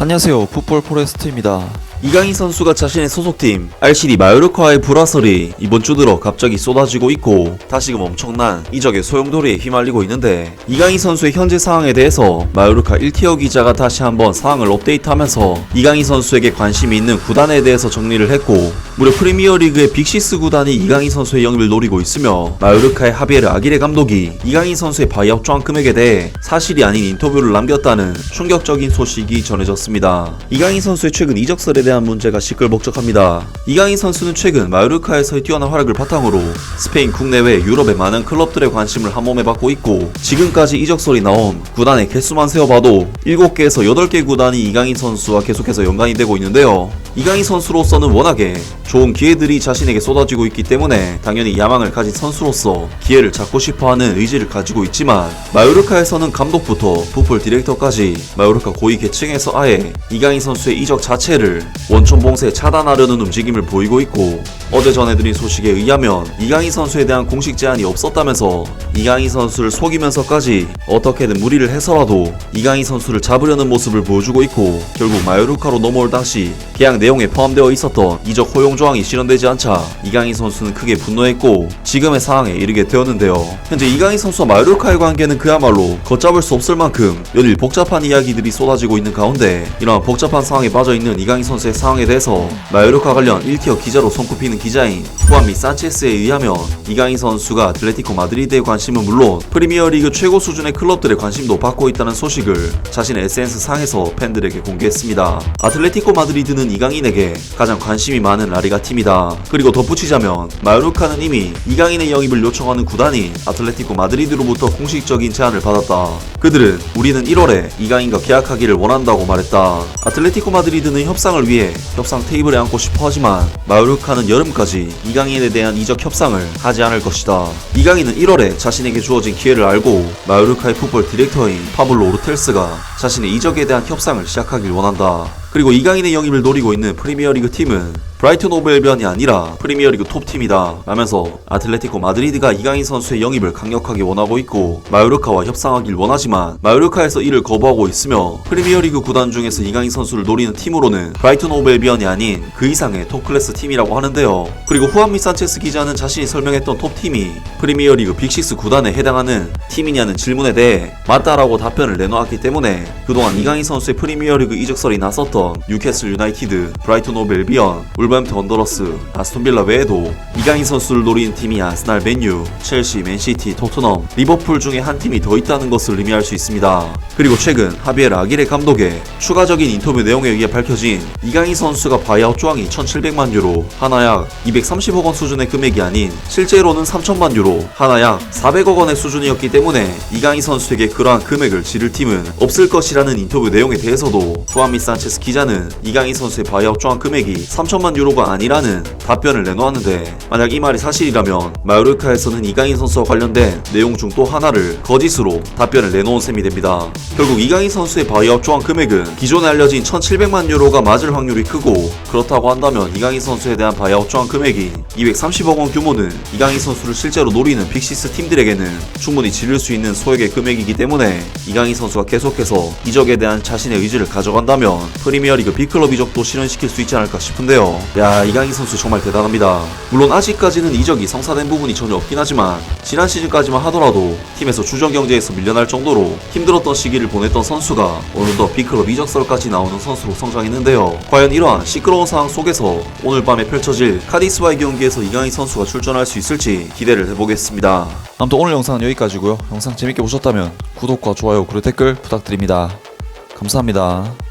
안녕하세요. 풋볼 포레스트입니다. 이강인 선수가 자신의 소속팀 RCD 마요르카의 불화설이 이번 주 들어 갑자기 쏟아지고 있고 다시금 엄청난 이적의 소용돌이에 휘말리고 있는데 이강인 선수의 현재 상황에 대해서 마요르카 1티어 기자가 다시 한번 상황을 업데이트하면서 이강인 선수에게 관심이 있는 구단에 대해서 정리를 했고 무려 프리미어리그의 빅시스 구단이 이강인 선수의 영입을 노리고 있으며 마요르카의 하비에르 아기레 감독이 이강인 선수의 바이아웃 조항 금액에 대해 사실이 아닌 인터뷰를 남겼다는 충격적인 소식이 전해졌습니다. 이강인 선수의 최근 이적설에 대한 문제가 시끌벅적합니다. 이강인 선수는 최근 마요르카에서의 뛰어난 활약을 바탕으로 스페인 국내외 유럽의 많은 클럽들의 관심을 한몸에 받고 있고 지금까지 이적설이 나온 구단의 개수만 세어봐도 7개에서 8개 구단이 이강인 선수와 계속해서 연관이 되고 있는데요. 이강인 선수로서는 워낙에 좋은 기회들이 자신에게 쏟아지고 있기 때문에 당연히 야망을 가진 선수로서 기회를 잡고 싶어하는 의지를 가지고 있지만 마요르카에서는 감독부터 풋볼 디렉터까지 마요르카 고위 계층에서 아예 이강인 선수의 이적 자체를 원천 봉쇄 차단하려는 움직임을 보이고 있고 어제 전해드린 소식에 의하면 이강인 선수에 대한 공식 제안이 없었다면서 이강인 선수를 속이면서까지 어떻게든 무리를 해서라도 이강인 선수를 잡으려는 모습을 보여주고 있고 결국 마요르카로 넘어올 당시 계약 내용에 포함되어 있었던 이적 허용 조항이 실현되지 않자 이강인 선수는 크게 분노했고 지금의 상황에 이르게 되었는데요. 현재 이강인 선수와 마요르카의 관계는 그야말로 걷잡을 수 없을 만큼 연일 복잡한 이야기들이 쏟아지고 있는 가운데 이러한 복잡한 상황에 빠져 있는 이강인 선수의 상황에 대해서 마요르카 관련 1티어 기자로 손꼽히는 기자인 후안미 산체스에 의하면 이강인 선수가 아틀레티코 마드리드의 관심은 물론 프리미어리그 최고 수준의 클럽들의 관심도 받고 있다는 소식을 자신의 SNS 상에서 팬들에게 공개했습니다. 아틀레티코 마드리드는 이강인에게 가장 관심이 많은 라리가 팀이다. 그리고 덧붙이자면 마요르카는 이미 이강인의 영입을 요청하는 구단이 아틀레티코 마드리드로부터 공식적인 제안을 받았다. 그들은 우리는 1월에 이강인과 계약하기를 원한다고 말했다. 아틀레티코 마드리드는 협상을 위해 협상 테이블에 앉고 싶어 하지만 마요르카는 여름까지 이강인에 대한 이적 협상을 하지 않을 것이다. 이강인은 1월에 자신에게 주어진 기회를 알고 마요르카의 풋볼 디렉터인 파블로 오르텔스가 자신의 이적에 대한 협상을 시작하길 원한다. 그리고 이강인의 영입을 노리고 있는 프리미어리그 팀은 브라이튼 오브 엘비언이 아니라 프리미어리그 톱팀이다 라면서 아틀레티코 마드리드가 이강인 선수의 영입을 강력하게 원하고 있고 마요르카와 협상하길 원하지만 마요르카에서 이를 거부하고 있으며 프리미어리그 구단 중에서 이강인 선수를 노리는 팀으로는 브라이튼 오브 엘비언이 아닌 그 이상의 톱클래스 팀이라고 하는데요. 그리고 후안미 산체스 기자는 자신이 설명했던 톱팀이 프리미어리그 빅식스 구단에 해당하는 팀이냐는 질문에 대해 맞다라고 답변을 내놓았기 때문에 그동안 이강인 선수의 프리미어리그 이적설이 났었던 뉴캐슬 유나이티드, 브라이튼 오브 엘비언, 울버햄튼 원더러스, 아스톤빌라 외에도 이강인 선수를 노리는 팀이 아스날, 맨유, 첼시, 맨시티, 토트넘, 리버풀 중에 한 팀이 더 있다는 것을 의미할 수 있습니다. 그리고 최근 하비엘 아기레 감독의 추가적인 인터뷰 내용에 의해 밝혀진 이강인 선수가 바이아웃 조항이 1,700만 유로, 하나 약 230억 원 수준의 금액이 아닌 실제로는 3천만 유로, 하나 약 400억 원의 수준이었기 때문에 이강인 선수에게 그러한 금액을 지를 팀은 없을 것이라는 인터뷰 내용에 대해서도 후아미 산체스 기자는 이강인 선수의 바이아웃 조항 금액이 3천만 유로가 아니라는 답변을 내놓았는데 만약 이 말이 사실이라면 마요르카에서는 이강인 선수와 관련된 내용 중 또 하나를 거짓으로 답변을 내놓은 셈이 됩니다. 결국 이강인 선수의 바이아웃 조항 금액은 기존에 알려진 1,700만 유로가 맞을 확률이 크고 그렇다고 한다면 이강인 선수에 대한 바이아웃 조항 금액이 230억 원 규모는 이강인 선수를 실제로 노리는 빅시스 팀들에게는 충분히 지를 수 있는 소액의 금액이기 때문에 이강인 선수가 계속해서 이적에 대한 자신의 의지를 가져간다면 프리미어리그 B클럽 이적도 실현시킬 수 있지 않을까 싶은데요. 야 이강인 선수 정말 대단합니다. 물론 아직까지는 이적이 성사된 부분이 전혀 없긴 하지만 지난 시즌까지만 하더라도 팀에서 주전 경제에서 밀려날 정도로 힘들었던 시기를 보냈던 선수가 어느덧 B클럽 이적설까지 나오는 선수로 성장했는데요. 과연 이러한 시끄러운 상황 속에서 오늘 밤에 펼쳐질 카디스와의 경기에서 이강인 선수가 출전할 수 있을지 기대를 해보겠습니다. 아무튼 오늘 영상은 여기까지고요. 영상 재밌게 보셨다면 구독과 좋아요 그리고 댓글 부탁드립니다. 감사합니다.